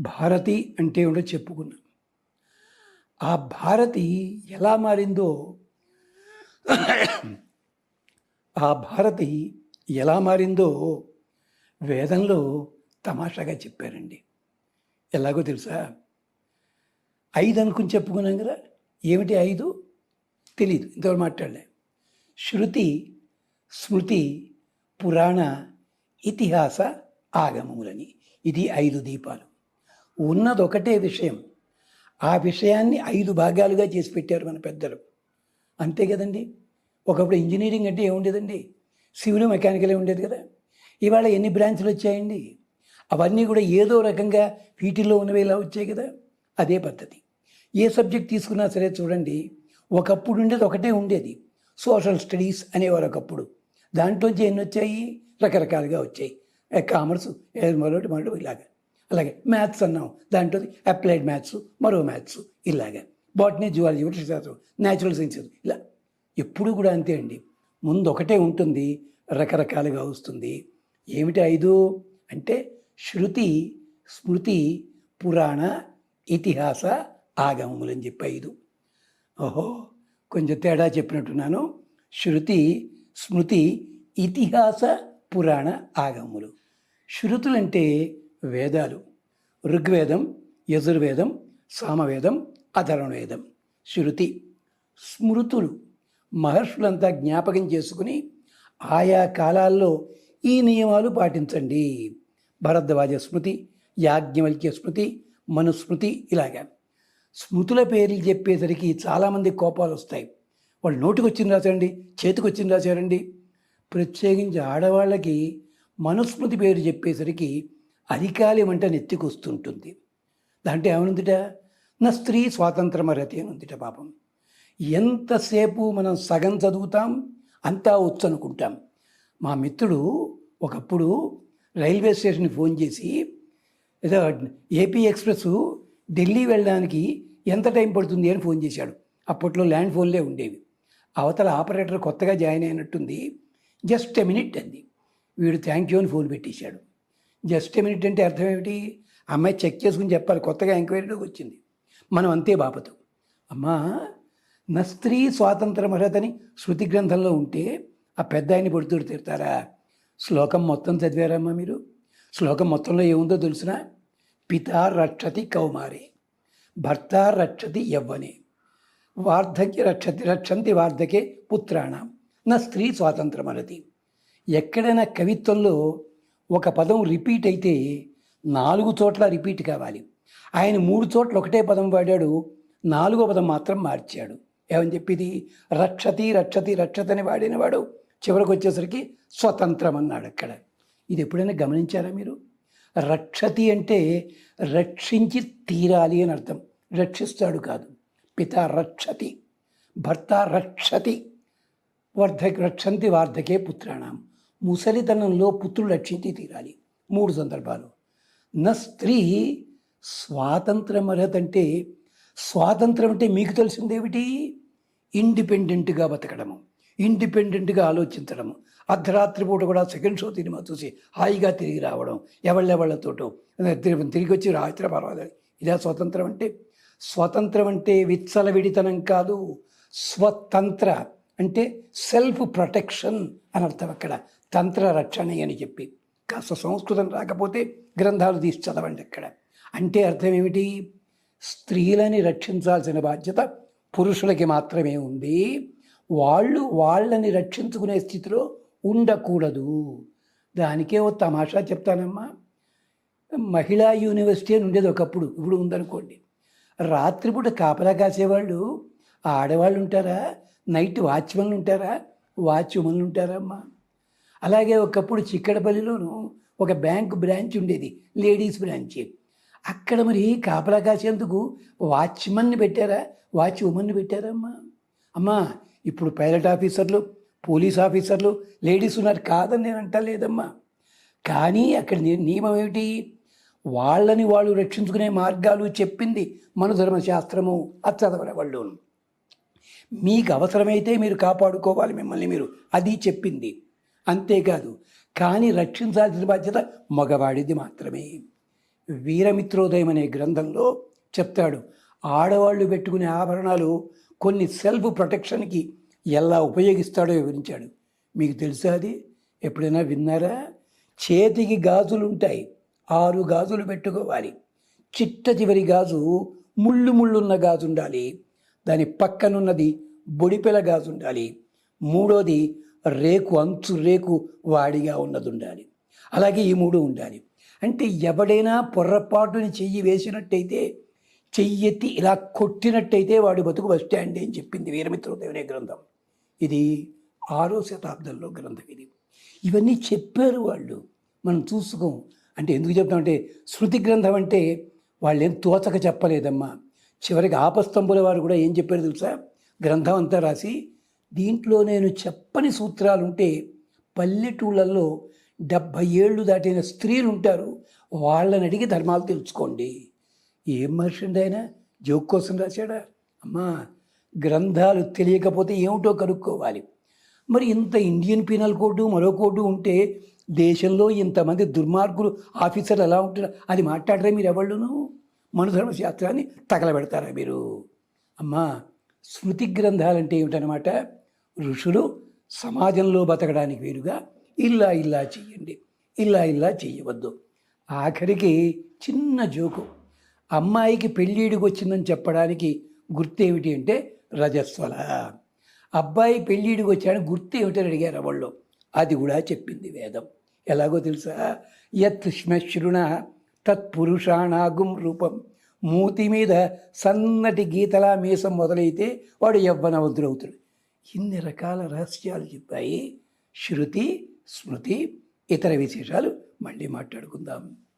భారతి అంటే ఏమిటో చెప్పుకున్నాం. ఆ భారతి ఎలా మారిందో ఆ భారతి ఎలా మారిందో వేదంలో తమాషాగా చెప్పారండి. ఎలాగో తెలుసా? ఐదు అనుకుని చెప్పుకున్నాం కదా ఏమిటి ఐదు? తెలియదు ఇంతవరకు మాట్లాడలే. శృతి స్మృతి పురాణ ఇతిహాస ఆగమములని. ఇది ఐదు దీపాలు. ఉన్నదొకటే విషయం. ఆ విషయాన్ని ఐదు భాగాలుగా చేసి పెట్టారు మన పెద్దలు. అంతే కదండి? ఒకప్పుడు ఇంజనీరింగ్ అంటే ఏముండేదండి? సివిల్ మెకానికలే ఉండేది కదా. ఇవాళ ఎన్ని బ్రాంచ్లు వచ్చాయండి? అవన్నీ కూడా ఏదో రకంగా వీటిల్లో ఉన్నవి ఇలా వచ్చాయి కదా. అదే పద్ధతి. ఏ సబ్జెక్ట్ తీసుకున్నా సరే చూడండి ఒకప్పుడు ఉండేది ఒకటే ఉండేది. సోషల్ స్టడీస్ అనేవారు ఒకప్పుడు. దాంట్లోంచి ఎన్ని వచ్చాయి? రకరకాలుగా వచ్చాయి. కామర్స్ మరొకటి మరొకటి ఇలాగా. అలాగే మ్యాథ్స్ అన్నాం. దాంట్లో అప్లైడ్ మ్యాథ్స్ మరో మ్యాథ్స్ ఇలాగా. బాటనీ జువాలజీ ఒకటి శాస్త్రం న్యాచురల్ సైన్సెస్ ఇలా. ఎప్పుడు కూడా అంతే అండి. ముందు ఒకటే ఉంటుంది రకరకాలుగా వస్తుంది. ఏమిటి ఐదు? అంటే శృతి స్మృతి పురాణ ఇతిహాస ఆగమములని చెప్పి ఐదు. ఓహో కొంచెం తేడా చెప్పినట్టున్నాను. శృతి స్మృతి ఇతిహాస పురాణ ఆగమములు. శృతులంటే వేదాలు. ఋగ్వేదం యజుర్వేదం సామవేదం అధర్వణవేదం. శృతి. స్మృతులు. మహర్షులంతా జ్ఞాపకం చేసుకుని ఆయా కాలాల్లో ఈ నియమాలు పాటించండి. భరద్వాజ స్మృతి యాజ్ఞవల్క్య స్మృతి మనుస్మృతి ఇలాగా. స్మృతుల పేర్లు చెప్పేసరికి చాలామంది కోపాలు వస్తాయి. వాళ్ళు నోటికొచ్చింది రాశారండి చేతికొచ్చింది రాశారండి ప్రత్యేకించి ఆడవాళ్ళకి మనుస్మృతి పేరు చెప్పేసరికి అధికాలి వంట నెత్తికొస్తుంటుంది. దాంట్లో ఏమనుందిట నా స్త్రీ స్వాతంత్రం అర్హత ఏముందిట పాపం? ఎంతసేపు మనం సగం చదువుతాం అంతా వచ్చు అనుకుంటాం మా మిత్రుడు ఒకప్పుడు రైల్వే స్టేషన్కి ఫోన్ చేసి ఏదో ఏపీ ఎక్స్ప్రెస్ ఢిల్లీ వెళ్ళడానికి ఎంత టైం పడుతుంది అని ఫోన్ చేశాడు. అప్పట్లో ల్యాండ్ ఫోన్లే ఉండేవి. అవతల ఆపరేటర్ కొత్తగా జాయిన్ అయినట్టుంది. జస్ట్ ఎ మినిట్ అంది. వీడు థ్యాంక్ యూ అని ఫోన్ పెట్టేశాడు. జస్ట్ మినిట్ అంటే అర్థం ఏమిటి? అమ్మాయి చెక్ చేసుకుని చెప్పాలి. కొత్తగా ఎంక్వైరీలోకి వచ్చింది. మనం అంతే బాపతు. అమ్మా నా స్త్రీ స్వాతంత్రం అర్హతని శృతి గ్రంథంలో ఉంటే ఆ పెద్ద ఆయన్ని పొడుతుడు తిడతారా శ్లోకం మొత్తం చదివారమ్మా మీరు? శ్లోకం మొత్తంలో ఏముందో తెలుసునా? పిత రక్షతి కౌమారి భర్త రక్షతి యవ్వని వార్ధక్య రక్షతి రక్షంతి వార్ధకే పుత్రాణం. నా స్త్రీ స్వాతంత్రం అన్నది ఎక్కడైనా కవిత్వంలో ఒక పదం రిపీట్ అయితే నాలుగు చోట్ల రిపీట్ కావాలి. ఆయన మూడు చోట్ల ఒకటే పదం వాడాడు నాలుగో పదం మాత్రం మార్చాడు. ఏమని చెప్పిది? రక్షతి రక్షతి రక్షతని వాడినవాడు చివరికి వచ్చేసరికి స్వతంత్రం అన్నాడు అక్కడ. ఇది ఎప్పుడైనా గమనించారా మీరు? రక్షతి అంటే రక్షించి తీరాలి అని అర్థం. రక్షిస్తాడు కాదు. పిత రక్షతి భర్త రక్షతి వర్ధ రక్షంతి వార్ధకే పుత్రాణం. ముసలితనంలో పుత్రుడు రక్షించి తీరాలి. మూడు సందర్భాలు. నా స్త్రీ స్వాతంత్రం అర్హతంటే స్వాతంత్రం అంటే మీకు తెలిసిందేమిటి? ఇండిపెండెంట్గా బతకడము. ఇండిపెండెంట్గా ఆలోచించడము. అర్ధరాత్రి పూట కూడా సెకండ్ షో సినిమా చూసి హాయిగా తిరిగి రావడం ఎవళ్ళెవళ్ళతోటో. తిరిగి వచ్చి రాత్రి పర్వాలేదు. ఇదే స్వతంత్రం అంటే స్వతంత్రం అంటే విచ్చలవిడితనం కాదు. స్వతంత్ర అంటే సెల్ఫ్ ప్రొటెక్షన్ అని అర్థం అక్కడ. తంత్ర రక్షణ అని చెప్పి. కాస్త సంస్కృతం రాకపోతే గ్రంథాలు తీసి చదవండి అక్కడ. అంటే అర్థం ఏమిటి? స్త్రీలని రక్షించాల్సిన బాధ్యత పురుషులకి మాత్రమే ఉంది. వాళ్ళు వాళ్ళని రక్షించుకునే స్థితిలో ఉండకూడదు. దానికే ఓ తమాషా చెప్తానమ్మా. మహిళా యూనివర్సిటీ అని ఉండేది ఒకప్పుడు. ఇప్పుడు ఉందనుకోండి. రాత్రిపూట కాపలా కాసేవాళ్ళు. ఆడవాళ్ళు ఉంటారా? నైట్ వాచ్మెన్లు ఉంటారా? వాచ్మెన్లు ఉంటారమ్మా. అలాగే ఒకప్పుడు చిక్కడపల్లిలోనూ ఒక బ్యాంక్ బ్రాంచ్ ఉండేది లేడీస్ బ్రాంచ్. అక్కడ మరి కాపలా కాసేందుకు వాచ్మన్ని పెట్టారా? వాచ్ ఉమన్ని పెట్టారమ్మా? అమ్మా ఇప్పుడు పైలట్ ఆఫీసర్లు పోలీస్ ఆఫీసర్లు లేడీస్ ఉన్నారు కాదని నేను అంటలేదమ్మా. కానీ అక్కడ నియమం ఏమిటి? వాళ్ళని వాళ్ళు రక్షించుకునే మార్గాలు చెప్పింది మన ధర్మశాస్త్రము. అది చదవలే వాళ్ళు మీకు అవసరమైతే మీరు కాపాడుకోవాలి మిమ్మల్ని మీరు. అది చెప్పింది. అంతేకాదు కానీ రక్షించాల్సిన బాధ్యత మగవాడిది మాత్రమే. వీరమిత్రోదయం అనే గ్రంథంలో చెప్తాడు ఆడవాళ్ళు పెట్టుకునే ఆభరణాలు కొన్ని సెల్ఫ్ ప్రొటెక్షన్కి ఎలా ఉపయోగిస్తాడో వివరించాడు. మీకు తెలుసా అది? ఎప్పుడైనా విన్నారా? చేతికి గాజులు ఉంటాయి ఆరు గాజులు పెట్టుకోవాలి. చిట్ట చివరి గాజు ముళ్ళు ముళ్ళున్న గాజు ఉండాలి దాని పక్కనున్నది బొడిపెల గాజు ఉండాలి మూడోది రేకు అంచు రేకు వాడిగా ఉన్నది ఉండాలి అలాగే ఈ మూడు ఉండాలి. అంటే ఎవడైనా పొర్రపాటుని చెయ్యి వేసినట్టయితే చెయ్యెత్తి ఇలా కొట్టినట్టయితే వాడి బతుకు బస్ స్టాండ్ అని చెప్పింది వీరమిత్రోదయనే గ్రంథం. ఇది ఆరో శతాబ్దంలో గ్రంథం ఇది. ఇవన్నీ చెప్పారు వాళ్ళు. మనం చూసుకోం. అంటే ఎందుకు చెప్తామంటే శృతి గ్రంథం అంటే వాళ్ళు ఏం తోచక చెప్పలేదమ్మా. చివరికి ఆపస్తంభుల వారు కూడా ఏం చెప్పారు తెలుసా? గ్రంథం అంతా రాసి దీంట్లో నేను చెప్పని సూత్రాలు ఉంటే పల్లెటూళ్ళల్లో డెబ్భై ఏళ్ళు దాటిన స్త్రీలు ఉంటారు వాళ్ళని అడిగి ధర్మాలు తెలుసుకోండి. ఏం మనిషి అండి ఆయన? జోక్ కోసం రాశాడా? అమ్మా గ్రంథాలు తెలియకపోతే ఏమిటో కనుక్కోవాలి. మరి ఇంత ఇండియన్ పీనల్ కోడ్ మరో కోడ్ ఉంటే దేశంలో ఇంతమంది దుర్మార్గులు ఆఫీసర్లు ఎలా ఉంటున్నారు అది మాట్లాడరే మీరు ఎవళ్ళును? మనుధర్మ శాస్త్రాన్ని తగలబెడతారా మీరు? అమ్మా స్మృతి గ్రంథాలంటే ఏమిటనమాట ఋషులు సమాజంలో బతకడానికి వీలుగా ఇల్లా ఇల్లా చెయ్యండి ఇల్లా ఇల్లా చెయ్యవద్దు. ఆఖరికి చిన్న జోకు. అమ్మాయికి పెళ్ళిడికి వచ్చిందని చెప్పడానికి గుర్తేమిటి అంటే రజస్వల. అబ్బాయి పెళ్ళిడికి వచ్చాడని గుర్తేమిటని అడిగారు వాళ్ళు అది కూడా చెప్పింది వేదం. ఎలాగో తెలుసా? యత్ శ్మశ్రుణ తత్పురుషాణాగుం రూపం. మూతి మీద సన్నటి గీతలా మీసం మొదలైతే వాడు యవ్వనవంతుడవుతాడు. ఇన్ని రకాల రహస్యాలు చెప్పాయి. శృతి స్మృతి ఇతర విశేషాలు మళ్ళీ మాట్లాడుకుందాం.